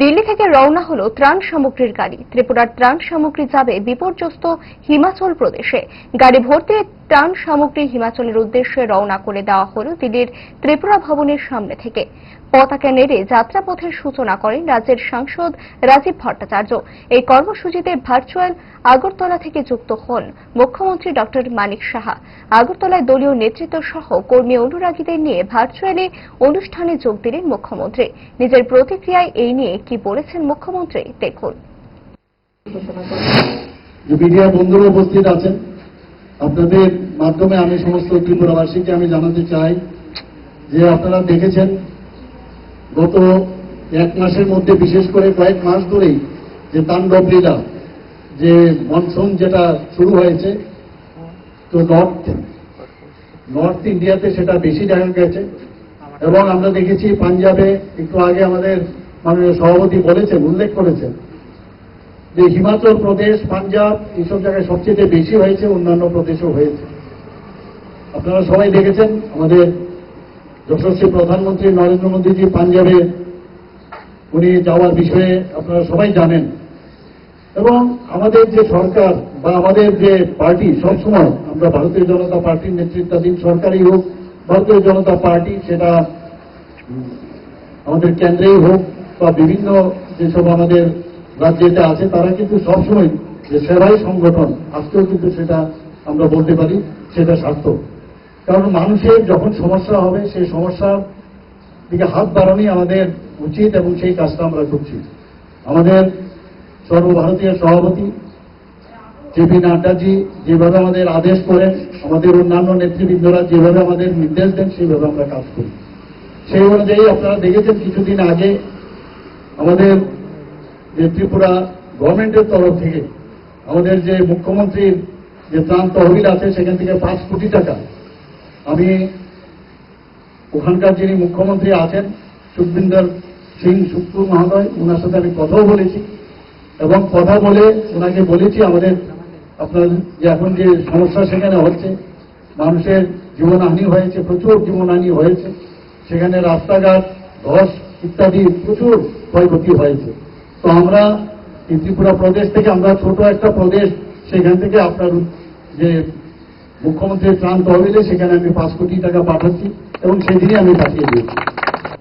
দিল্লি থেকে রওনা হলো ত্রাণ সামগ্রীর গাড়ি। ত্রিপুরার ত্রাণ সামগ্রী যাবে বিপর্যস্ত হিমাচল প্রদেশে। গাড়ি ভর্তি ত্রাণ সামগ্রী হিমাচলের উদ্দেশ্যে রওনা করে দেওয়া হল দিল্লির ত্রিপুরা ভবনের সামনে থেকে। পতাকা নেড়ে যাত্রাপথের সূচনা করেন রাজ্যের সাংসদ রাজীব ভট্টাচার্য। এই কর্মসূচিতে ভার্চুয়াল আগরতলা থেকে যুক্ত হন মুখ্যমন্ত্রী ডক্টর মানিক সাহা। আগরতলায় দলীয় নেতৃত্ব সহ কর্মী অনুরাগীদের নিয়ে ভার্চুয়ালি অনুষ্ঠানে যোগ দিলেন মুখ্যমন্ত্রী। নিজের প্রতিক্রিয়ায় এই নিয়ে কি বলেছেন মুখ্যমন্ত্রী, দেখুন। মিডিয়া বন্ধুরা উপস্থিত আছেন আপনাদের মাধ্যমে আমি সমস্ত ত্রিপুরাবাসীকে আমি জানাতে চাই যে আপনারা দেখেছেন, গত এক মাসের মধ্যে, বিশেষ করে কয়েক মাস ধরেই যে তাণ্ডব লীলা, যে মনসুন যেটা শুরু হয়েছে, তো নর্থ নর্থ ইন্ডিয়াতে সেটা বেশি দেখা গেছে। এবং আমরা দেখেছি পাঞ্জাবে, একটু আগে আমাদের মাননীয় সভাপতি বলেছেন, উল্লেখ করেছেন যে হিমাচল প্রদেশ, পাঞ্জাব এইসব জায়গায় সবচেয়ে বেশি হয়েছে, অন্যান্য প্রদেশেও হয়েছে। আপনারা সবাই দেখেছেন, আমাদের যশস্বী প্রধানমন্ত্রী নরেন্দ্র মোদীজি পাঞ্জাবে উনি যাওয়ার বিষয়ে আপনারা সবাই জানেন। এবং আমাদের যে সরকার বা আমাদের যে পার্টি, সবসময় আমরা ভারতীয় জনতা পার্টির নেতৃত্বাধীন সরকারই হোক, ভারতীয় জনতা পার্টি সেটা আমাদের কেন্দ্রেই হোক বা বিভিন্ন যেসব আমাদের রাজ্যেতে আছে, তারা কিন্তু সবসময় যে সেবাই সংগঠন, আজকেও কিন্তু সেটা আমরা বলতে পারি, সেটা সার্থক। কারণ মানুষের যখন সমস্যা হবে, সেই সমস্যার দিকে হাত বাড়ানোই আমাদের উচিত এবং সেই কাজটা আমরা করছি। আমাদের সর্বভারতীয় সভাপতি জেপি নাড্ডাজি যেভাবে আমাদের আদেশ করেন, আমাদের অন্যান্য নেতৃবৃন্দরা যেভাবে আমাদের নির্দেশ দেন, সেইভাবে আমরা কাজ করি। সেই অনুযায়ী আপনারা দেখেছেন, কিছুদিন আগে আমাদের যে ত্রিপুরা গভর্নমেন্টের তরফ থেকে আমাদের যে মুখ্যমন্ত্রীর যে ত্রাণ তহবিল আছে, সেখান থেকে পাঁচ কোটি টাকা আমি ওখানকার যিনি মুখ্যমন্ত্রী আছেন, সুখবিন্দর সিং সুক্কু মহোদয় ওনার সাথে আমি কথাও বলেছি এবং কথা বলে ওনাকে বলেছি আমাদের আপনার যে এখন যে সমস্যা সেখানে হচ্ছে, মানুষের জীবনহানি হয়েছে, প্রচুর জীবনহানি হয়েছে, সেখানে রাস্তাঘাট, ধস ইত্যাদি প্রচুর ক্ষয়ক্ষতি হয়েছে। তো আমরা এই ত্রিপুরা প্রদেশ থেকে, আমরা ছোট একটা প্রদেশ, সেখান থেকে আপনার যে মুখ্যমন্ত্রীর ত্রাণ তহবিলে, সেখানে আমি পাঁচ কোটি টাকা পাঠাচ্ছি এবং সেদিনই আমি পাঠিয়ে দিয়েছি।